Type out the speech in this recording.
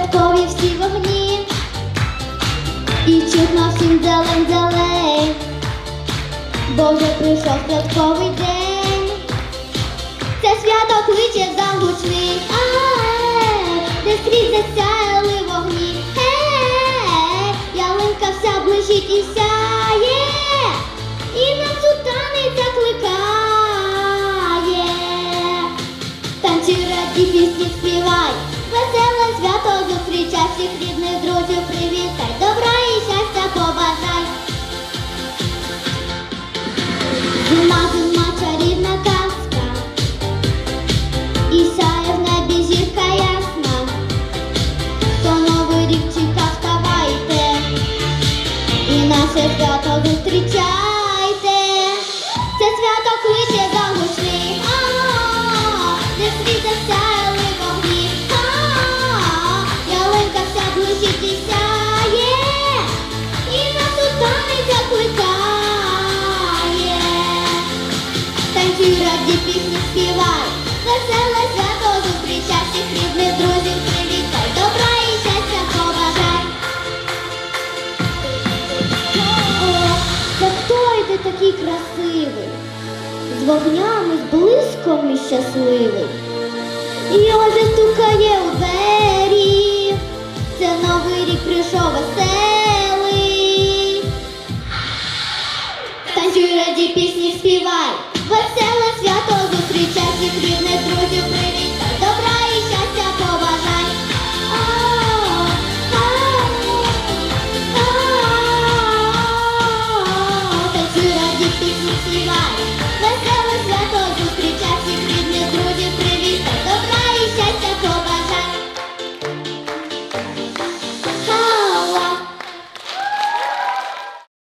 святкові всі вогні, і чутно всім зелень зелень, бо вже прийшов святковий день. Це свято кличе загучний, ай, де скрізь засяяли вогні. Е, ялинка вся блищить і сяє, і нас у танець закликає. Танцюй, раді пісні співай, всіх рідних друзів привітай, добра і щастя побажай. Зима, зима, чарівна казка, і сяє в небі зірка ясна, хто новий рік чекав, вставайте, і наше свято зустрічайте. Танцюй, раді пісні співай, веселе свято зустрічай всіх рідних друзів привітай, добра і щастя побажай. О, та хто йде такий красивий, з вогнями, з блиском і щасливий. І ось стукає у двері,